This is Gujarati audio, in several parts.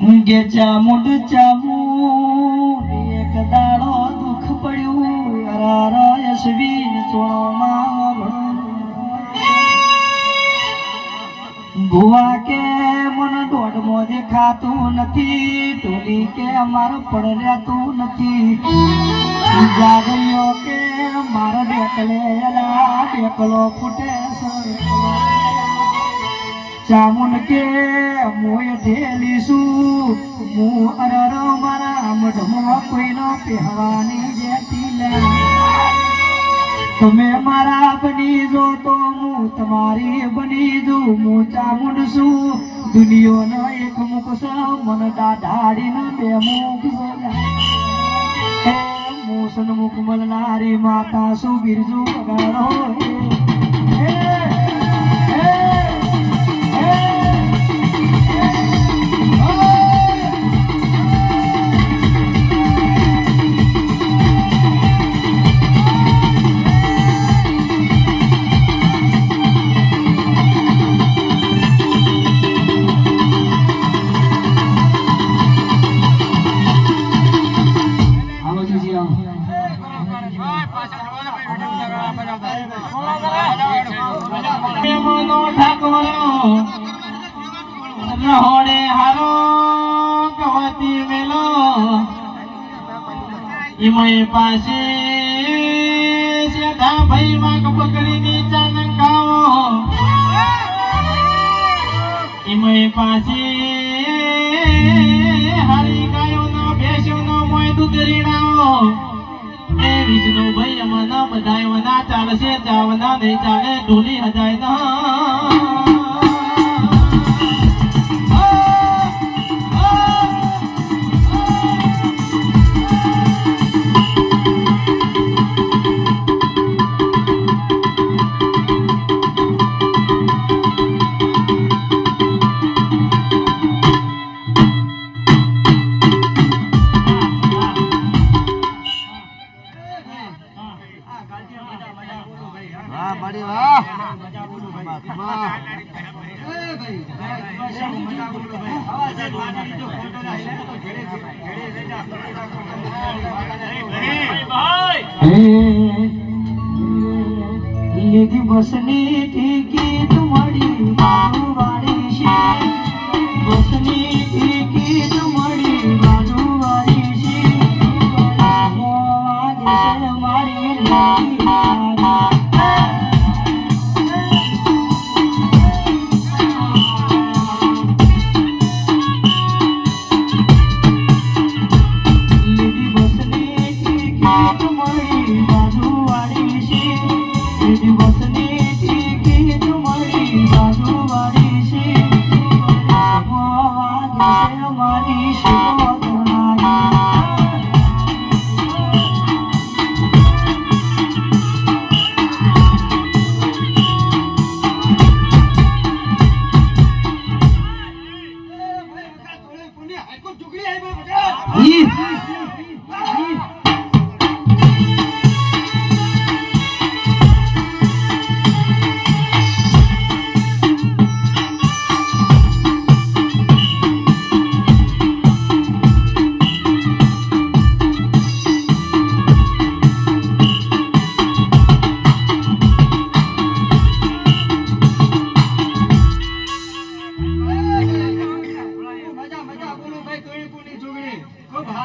ઊંઘે ચામુંડ ચામુંડ એક દાડો દુઃખ પડ્યું અરાર યશવીન ચોણોમાં ભુવા કે મન દોઢમો દેખાતું નથી, ટોલી કે મારો પડ રહેતું નથી. જાગરીઓ કે મારો ડેકલે ડેકલો ફૂટે ચામુંડ કે મોય ઢેલીશું મુ અરર મારા મઢમો કોઈનો પહેવાની જેતી લે તમે મારા બની જો તો હું તમારી બની જઉં. હું ચામુંડ છું દુનિયોનો એક મુખ છે મન દાઢાડીને બે મુખ છે હે સન્મુખ મલનારી માતા શું બિરજુ વગાડો રહોડે હારો કવતી મેલો. ઈમય પાસે સીધા ભાઈ માગ પકડીની ચાનકાવો. ઈમય પાસે હારી ગાયોનો, ભેંસોનો મોય દૂધ રીણાવો. એ વિષ્ણુ ભાઈ અમાના બધાય વના ચાલશે, ચાવના નહીં ચાલે, ઢોલી હજાય ના લીધી બસની ટીકી તમારી બાજુવાળી છે બસની ટીકી તમારી બાજુવાળી છે મોવા દેશે મારી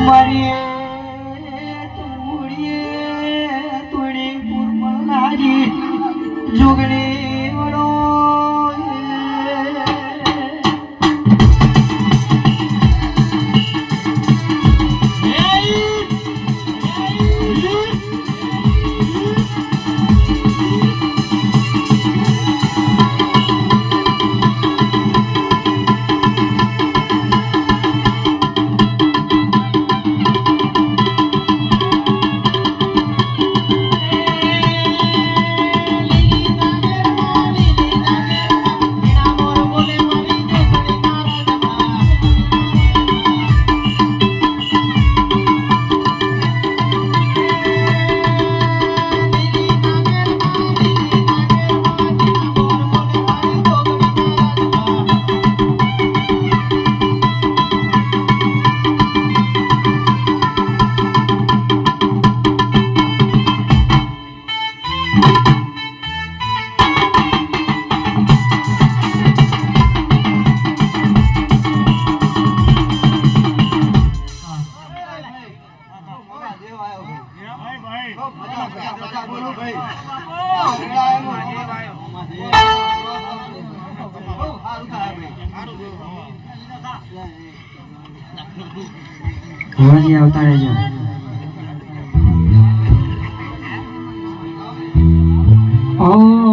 મારી તુડીએ તુડી પુરમળ નાજી જોગણી ભુવાજી આવતા રહેજો ઓ